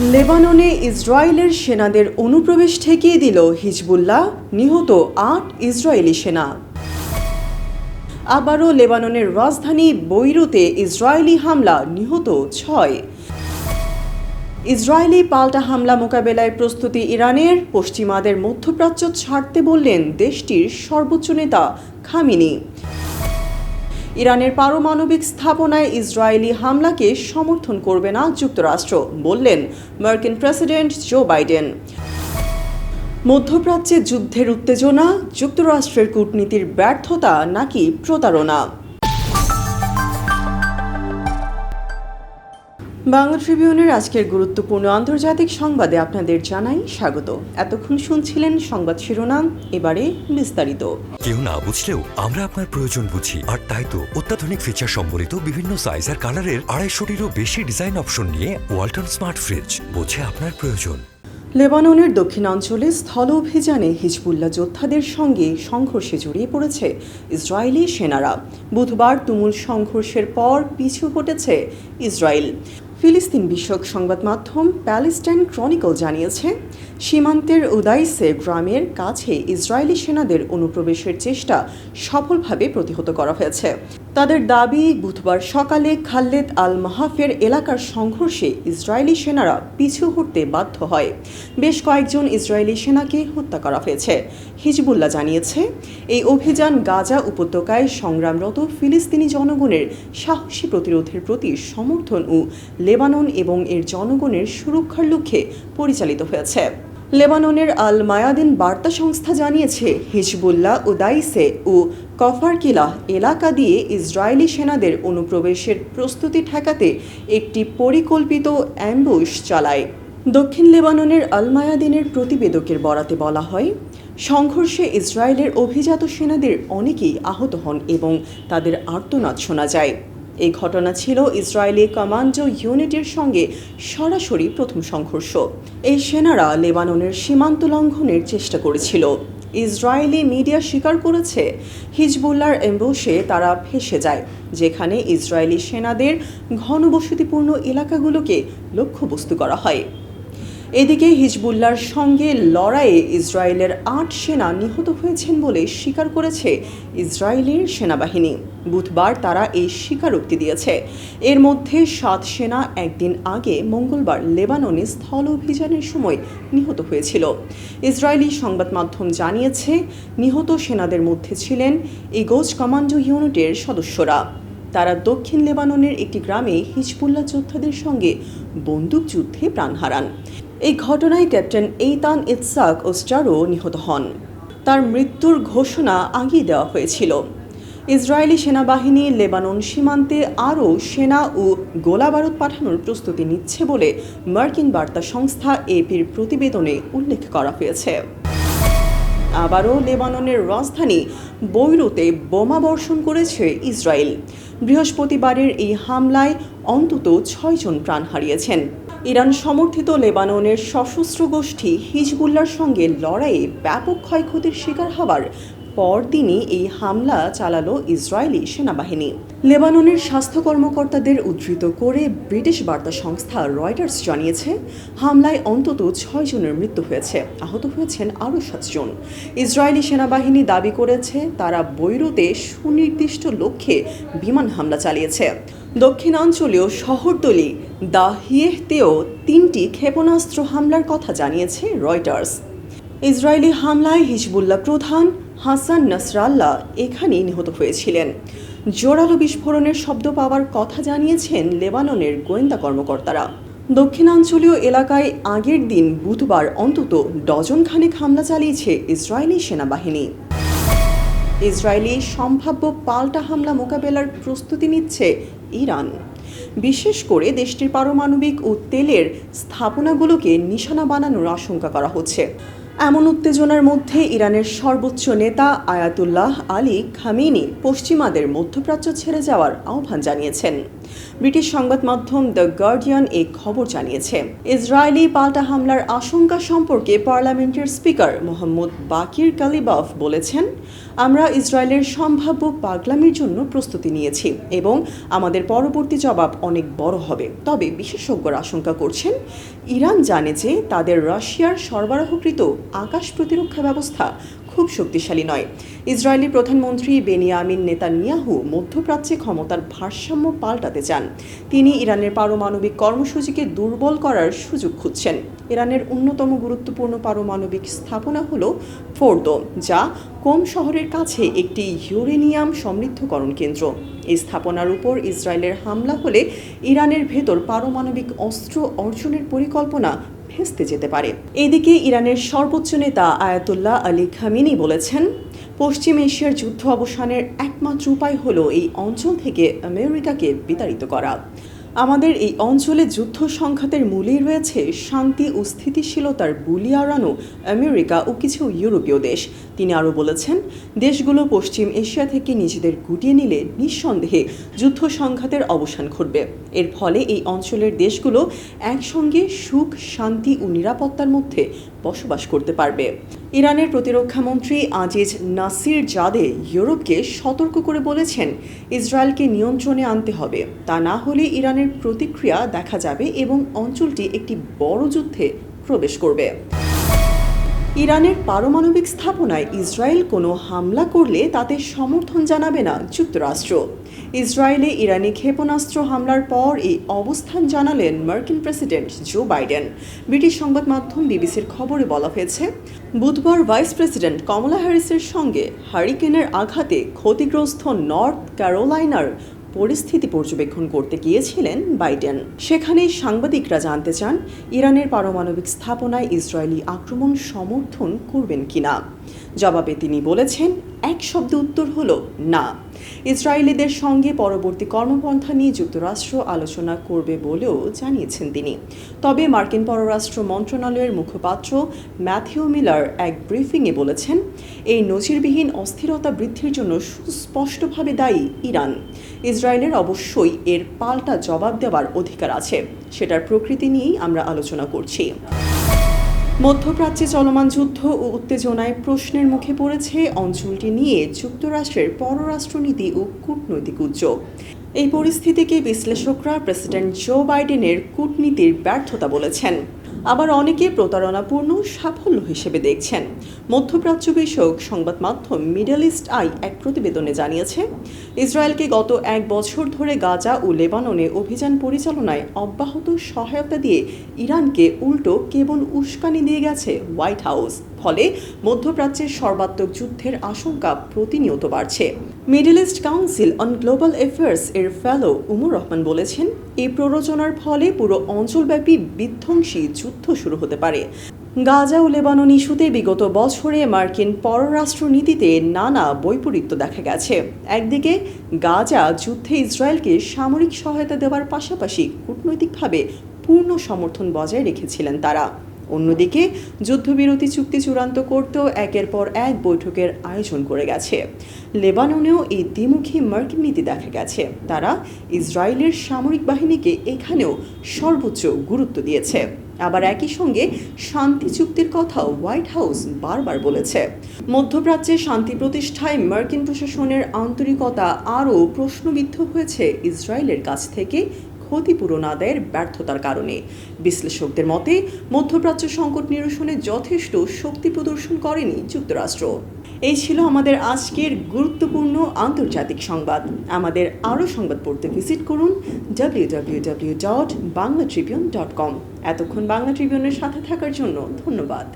লেবাননে ইসরায়েলের সেনাদের অনুপ্রবেশ ঠেকিয়ে দিল হিজবুল্লাহ, নিহত আট ইসরায়েলি সেনা। আবারও লেবাননের রাজধানী বৈরুতে ইসরায়েলি হামলা, নিহত ছয়। ইসরায়েলি পাল্টা হামলা মোকাবেলায় প্রস্তুতি ইরানের, পশ্চিমাদের মধ্যপ্রাচ্য ছাড়তে বললেন দেশটির সর্বোচ্চ নেতা খামিনি। ইরানের পারমাণবিক স্থাপনায় ইসরায়েলি হামলাকে সমর্থন করবে না যুক্তরাষ্ট্র, বললেন মার্কিন প্রেসিডেন্ট জো বাইডেন। মধ্যপ্রাচ্যে যুদ্ধের উত্তেজনা, যুক্তরাষ্ট্রের কূটনীতির ব্যর্থতা নাকি প্রতারণা? বাংলা ট্রিবিউনের আজকের গুরুত্বপূর্ণ আন্তর্জাতিক সংবাদে আপনাদের জানাই স্বাগত। এতক্ষণ শুনছিলেন সংবাদ শিরোনাম এবারে বিস্তারিত। কেউ না বুঝলেও আমরা আপনার প্রয়োজন বুঝি। আর তাই তো অত্যাধুনিক ফিচার সম্বলিত বিভিন্ন সাইজ আর কালারের আড়াইশোটিরও বেশি ডিজাইন অপশন নিয়ে ওয়ালটন স্মার্ট ফ্রিজ বোঝে আপনার প্রয়োজন। লেবাননের দক্ষিণাঞ্চলে স্থল অভিযানে হিজবুল্লাহ যোদ্ধাদের সঙ্গে সংঘর্ষে জড়িয়ে পড়েছে ইসরায়েলি সেনারা। বুধবার তুমুল সংঘর্ষের পর পিছু হটেছে ইসরায়েল। ফিলিস্তিন বিষয়ক সংবাদ মাধ্যম প্যালেস্টাইন ক্রনিকল জানিয়েছে সীমান্তের উদাইসে গ্রামের কাছে ইসরায়েলি সেনাদের অনুপ্রবেশের চেষ্টা সফলভাবে প্রতিহত করা হয়েছে। তাদের দাবি, বুধবার সকালে খাল্লেদ আল মাহাফের এলাকার সংঘর্ষে ইসরায়েলি সেনারা পিছু হটতে বাধ্য হয়। বেশ কয়েকজন ইসরায়েলি সেনাকে হত্যা করা হয়েছে। হিজবুল্লাহ জানিয়েছে, এই অভিযান গাজা উপত্যকায় সংগ্রামরত ফিলিস্তিনি জনগণের সাহসী প্রতিরোধের প্রতি সমর্থন ও লেবানন এবং এর জনগণের সুরক্ষার লক্ষ্যে পরিচালিত হয়েছে। লেবাননের আল মায়াদিন বার্তা সংস্থা জানিয়েছে, হিজবুল্লাহ ও দাইসে ও কফারকিলাহ এলাকা দিয়ে ইসরায়েলি সেনাদের অনুপ্রবেশের প্রস্তুতি ঠেকাতে একটি পরিকল্পিত অ্যাম্বুশ চালায়। দক্ষিণ লেবাননের আল মায়াদিনের প্রতিবেদকের বরাতে বলা হয়, সংঘর্ষে ইসরায়েলের অভিজাত সেনাদের অনেকেই আহত হন এবং তাদের আর্তনাদ শোনা যায়। এই ঘটনা ছিল ইসরায়েলি কমান্ডো ইউনিটের সঙ্গে সরাসরি প্রথম সংঘর্ষ। এই সেনারা লেবাননের সীমান্ত লঙ্ঘনের চেষ্টা করেছিল। ইসরায়েলি মিডিয়া স্বীকার করেছে হিজবুল্লার এম্বোসে তারা ফেসে যায়, যেখানে ইসরায়েলি সেনাদের ঘনবসতিপূর্ণ এলাকাগুলোকে লক্ষ্যবস্তু করা হয়। এদিকে হিজবুল্লার সঙ্গে লড়াইয়ে ইসরায়েলের আট সেনা নিহত হয়েছেন বলে স্বীকার করেছে ইসরায়েলের সেনাবাহিনী। বুধবার তারা এই স্বীকারোক্তি দিয়েছে। এর মধ্যে সাত সেনা একদিন আগে মঙ্গলবার লেবাননে স্থল অভিযানের সময় নিহত হয়েছিল। ইসরায়েলি সংবাদ মাধ্যম জানিয়েছে, নিহত সেনাদের মধ্যে ছিলেন ইগোজ কমান্ডো ইউনিটের সদস্যরা। তারা দক্ষিণ লেবাননের একটি গ্রামে হিজবুল্লাহ যোদ্ধাদের সঙ্গে বন্দুকযুদ্ধে প্রাণ হারান। এই ঘটনায় ক্যাপ্টেন এইতান ইতসাক ওস্টারও নিহত হন। তার মৃত্যুর ঘোষণা আগিয়ে দেওয়া হয়েছিল। ইসরায়েলি সেনাবাহিনী লেবানন সীমান্তে আরও সেনা ও গোলাবারুদ পাঠানোর প্রস্তুতি নিচ্ছে বলে মার্কিন বার্তা সংস্থা এপির প্রতিবেদনে উল্লেখ করা হয়েছে। আবারও লেবাননের রাজধানী বৈরুতে বোমা বর্ষণ করেছে ইসরায়েল। বৃহস্পতিবারের এই হামলায় অন্তত ছয়জন প্রাণ হারিয়েছেন। ইরান সমর্থিত লেবাননের সশস্ত্র গোষ্ঠী হিজবুল্লার সঙ্গে লড়াইয়ে ব্যাপক ক্ষয়ক্ষতির শিকার হওয়ার পরদিনই এই হামলা চালালো ইসরায়েলি সেনাবাহিনী। লেবাননের স্বাস্থ্য কর্মকর্তাদের উদ্ধৃত করে ব্রিটিশ বার্তা সংস্থা রয়টার্স জানিয়েছে, হামলায় অন্তত ছয় জনের মৃত্যু হয়েছে। আহত হয়েছেন আরও সাতজন ইসরায়েলি সেনাবাহিনী দাবি করেছে, তারা বৈরুতে সুনির্দিষ্ট লক্ষ্যে বিমান হামলা চালিয়েছে। দক্ষিণাঞ্চলীয় শহরতলি দা হিয়েহতেও তিনটি ক্ষেপণাস্ত্র হামলার কথা জানিয়েছে রয়টার্স। ইসরায়েলি হামলায় হিজবুল্লাহ প্রধান হাসান নাসরাল্লাহ এখানেই নিহত হয়েছিলেন। জোরালো বিস্ফোরণের শব্দ পাওয়ার কথা জানিয়েছেন লেবাননের গোয়েন্দা কর্মকর্তারা। দক্ষিণাঞ্চলীয় এলাকায় আগের দিন বুধবার অন্তত ডজন খানেক হামলা চালিয়েছে ইসরায়েলি সেনাবাহিনী। ইসরায়েলি সম্ভাব্য পাল্টা হামলা মোকাবেলার প্রস্তুতি নিচ্ছে ইরান। বিশেষ করে দেশটির পারমাণবিক ও তেলের স্থাপনাগুলোকে নিশানা বানানোর আশঙ্কা করা হচ্ছে। এমন উত্তেজনার মধ্যে ইরানের সর্বোচ্চ নেতা আয়াতুল্লাহ আলী খামিনি পশ্চিমাদের মধ্যপ্রাচ্য ছেড়ে যাওয়ার আহ্বান জানিয়েছেন। ব্রিটিশ সংবাদ মাধ্যম দ্য গার্ডিয়ান এই খবর জানিয়েছে, ইসরায়েলি পাল্টা হামলার আশঙ্কা সম্পর্কে পার্লামেন্টের স্পিকার মোহাম্মদ বাকির কালিবাফ বলেছেন, আমরা ইসরায়েলের সম্ভাব্য পাগলামির জন্য প্রস্তুতি নিয়েছি এবং আমাদের পরবর্তী জবাব অনেক বড় হবে। তবে বিশেষজ্ঞরা আশঙ্কা করছেন, ইরান জানে যে তাদের রাশিয়ার সরবরাহকৃত আকাশ প্রতিরক্ষা ব্যবস্থা খুব শক্তিশালী নয়। ইসরায়েলি প্রধানমন্ত্রী বেনিয়ামিন নেতানিয়াহু মধ্যপ্রাচ্যে ক্ষমতার ভারসাম্য পাল্টাতে চান। তিনি ইরানের পারমাণবিক কর্মসূচিকে দুর্বল করার সুযোগ খুঁজছেন। ইরানের অন্যতম গুরুত্বপূর্ণ পারমাণবিক স্থাপনা হল ফোর্দো, যা কোম শহরের কাছে একটি ইউরেনিয়াম সমৃদ্ধকরণ কেন্দ্র। এই স্থাপনার উপর ইসরায়েলের হামলা হলে ইরানের ভেতর পারমাণবিক অস্ত্র অর্জনের পরিকল্পনা ভেস্তে যেতে পারে। এদিকে ইরানের সর্বোচ্চ নেতা আয়াতুল্লাহ আলী খামিনি বলেছেন, পশ্চিম এশিয়ার যুদ্ধ অবসানের একমাত্র উপায় হলো এই অঞ্চল থেকে আমেরিকাকে বিতাড়িত করা। আমাদের এই অঞ্চলে যুদ্ধ সংঘাতের মূলেই রয়েছে শান্তি ও স্থিতিশীলতার বুলি আড়ানো আমেরিকা ও কিছু ইউরোপীয় দেশ। তিনি আরও বলেছেন, দেশগুলো পশ্চিম এশিয়া থেকে নিজেদের গুটিয়ে নিলে নিঃসন্দেহে যুদ্ধ সংঘাতের অবসান ঘটবে। এর ফলে এই অঞ্চলের দেশগুলো একসঙ্গে সুখ, শান্তি ও নিরাপত্তার মধ্যে বসবাস করতে পারবে। ইরানের প্রতিরক্ষামন্ত্রী আজিজ নাসির জাদে ইউরোপকে সতর্ক করে বলেছেন, ইসরায়েলকে নিয়ন্ত্রণে আনতে হবে। তা না হলে ইরানের প্রতিক্রিয়া দেখা যাবে এবং অঞ্চলটি একটি বড় যুদ্ধে প্রবেশ করবে। ইরানের পারমাণবিক স্থাপনায় ইসরায়েল কোনো হামলা করলে তাতে সমর্থন জানাবে না যুক্তরাষ্ট্র। ইসরায়েলে ইরানি ক্ষেপণাস্ত্র হামলার পর এই অবস্থান জানালেন মার্কিন প্রেসিডেন্ট জো বাইডেন। ব্রিটিশ সংবাদ মাধ্যম বিবিসির খবরে বলা হয়েছে, বুধবার ভাইস প্রেসিডেন্ট কমলা হ্যারিসের সঙ্গে হারিকেনের আঘাতে ক্ষতিগ্রস্ত নর্থ ক্যারোলাইনার পরিস্থিতি পর্যবেক্ষণ করতে গিয়েছিলেন বাইডেন। সেখানে সাংবাদিকরা জানতে চান, ইরানের পারমাণবিক স্থাপনায় ইসরায়েলি আক্রমণ সমর্থন করবেন কিনা। জবাবে তিনি বলেছেন, এক শব্দ উত্তর হল না। ইসরায়েলিদের সঙ্গে পরবর্তী কর্মপন্থা নিয়ে যুক্তরাষ্ট্র আলোচনা করবে বলেও জানিয়েছেন তিনি। তবে মার্কিন পররাষ্ট্র মন্ত্রণালয়ের মুখপাত্র ম্যাথিউ মিলার এক ব্রিফিংয়ে বলেছেন, এই নজিরবিহীন অস্থিরতা বৃদ্ধির জন্য সুস্পষ্টভাবে দায়ী ইরান। ইসরায়েলের অবশ্যই এর পাল্টা জবাব দেওয়ার অধিকার আছে। সেটার প্রকৃতি নিয়েই আমরা আলোচনা করছি। মধ্যপ্রাচ্যে চলমান যুদ্ধ ও উত্তেজনায় প্রশ্নের মুখে পড়েছে অঞ্চলটি নিয়ে যুক্তরাষ্ট্রের পররাষ্ট্রনীতি ও কূটনৈতিক উদ্যোগ। এই পরিস্থিতিকে বিশ্লেষকরা প্রেসিডেন্ট জো বাইডেনের কূটনীতির ব্যর্থতা বলেছেন। আবার অনেকে প্রতারণাপূর্ণ সাফল্য হিসেবে দেখছেন। মধ্যপ্রাচ্য বিষয়ক সংবাদ মাধ্যম মিডল ইস্ট আই এক প্রতিবেদনে জানিয়েছে, ইসরায়েলকে গত এক বছর ধরে গাজা ও লেবাননে অভিযান পরিচালনায় অব্যাহত সহায়তা দিয়ে ইরানকে উল্টো কেবল উস্কানি দিয়ে গেছে হোয়াইট হাউস। ফলে মধ্যপ্রাচ্যের সর্বাত্মক যুদ্ধের আশঙ্কা প্রতিনিয়ত বাড়ছে। Middle East Council on Global Affairs এর ফেলো উমর রহমান বলেছেন, এই প্ররোচনার ফলে পুরো অঞ্চলব্যাপী বিধ্বংসী যুদ্ধ শুরু হতে পারে। গাজা ও লেবানন ইস্যুতে বিগত বছরে মার্কিন পররাষ্ট্র নীতিতে নানা বৈপরীত্য দেখা গেছে। একদিকে, গাজা যুদ্ধে ইসরায়েলকে সামরিক সহায়তা দেওয়ার পাশাপাশি কূটনৈতিকভাবে পূর্ণ সমর্থন বজায় রেখেছিলেন তারা। অন্যদিকে যুদ্ধবিরতি চুক্তি চূড়ান্ত করতেও একের পর এক বৈঠকের আয়োজন করে গেছে। লেবাননেও এই দ্বিমুখী মার্কিন নীতি দেখা গেছে। তারা ইসরায়েলের সামরিক বাহিনীকে এখানেও সর্বোচ্চ গুরুত্ব দিয়েছে। আবার একই সঙ্গে শান্তি চুক্তির কথাও হোয়াইট হাউস বারবার বলেছে। মধ্যপ্রাচ্যে শান্তি প্রতিষ্ঠায় মার্কিন প্রশাসনের আন্তরিকতা আরও প্রশ্নবিদ্ধ হয়েছে ইসরায়েলের কাছ থেকে ক্ষতিপূরণ আদায়ের ব্যর্থতার কারণে। বিশ্লেষকদের মতে, মধ্যপ্রাচ্য সংকট নিরসনে যথেষ্ট শক্তি প্রদর্শন করেনি যুক্তরাষ্ট্র। এই ছিল আমাদের আজকের গুরুত্বপূর্ণ আন্তর্জাতিক সংবাদ। আমাদের আরও সংবাদ পড়তে ভিজিট করুন W W W dot Bangla Tribune dot com এতক্ষণ বাংলা ট্রিবিউনের সাথে থাকার জন্য ধন্যবাদ।